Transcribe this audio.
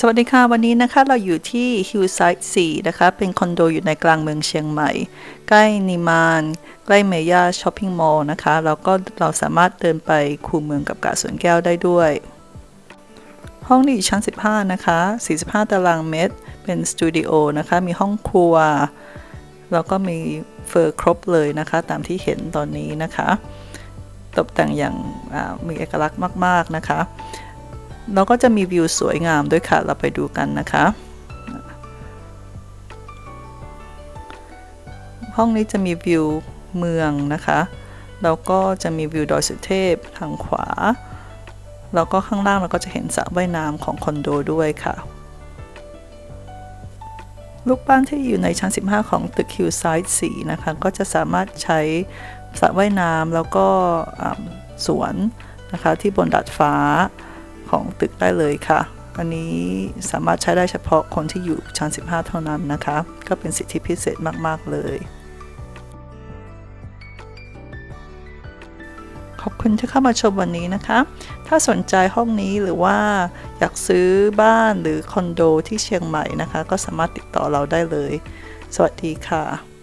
สวัสดีค่ะ วันนี้นะคะเราอยู่ที่ Hillside 4นะคะ เป็นคอนโดอยู่ในกลางเมืองเชียงใหม่ ใกล้นิมาน ใกล้เมย่าช้อปปิ้งมอลล์นะคะ แล้วก็เราสามารถเดินไปคูเมืองกับกาสวนแก้วได้ด้วย ห้องนี้อยู่ชั้น 15 นะคะ 45 ตารางเมตร เป็นสตูดิโอนะคะ มีห้องครัว แล้วก็มีเฟอร์ครบเลยนะคะ ตามที่เห็นตอนนี้นะคะ ตกแต่งอย่างมีเอกลักษณ์มาก ๆนะคะ แล้วก็จะมีวิวสวยงามด้วยค่ะ เราไปดูกันนะคะ ห้องนี้จะมีวิวเมืองนะคะ แล้วก็จะมีวิวดอยสุเทพทางขวา แล้วก็ข้างล่างเราก็จะเห็นสระว่ายน้ำของคอนโดด้วยค่ะลูกบ้านที่อยู่ในชั้น 15 ของตึกคิวไซด์4นะคะ ก็จะสามารถใช้สระว่ายน้ำแล้วก็สวนนะคะที่บนดาดฟ้า ของตึกได้เลยค่ะ อันนี้สามารถใช้ได้เฉพาะคนที่อยู่ชั้น 15 เท่านั้นนะคะ ก็เป็นสิทธิพิเศษมาก ๆ เลย ขอบคุณที่เข้ามาชมวันนี้นะคะ ถ้าสนใจห้องนี้หรือว่าอยากซื้อบ้านหรือคอนโดที่เชียงใหม่นะคะ ก็สามารถติดต่อเราได้เลย สวัสดีค่ะ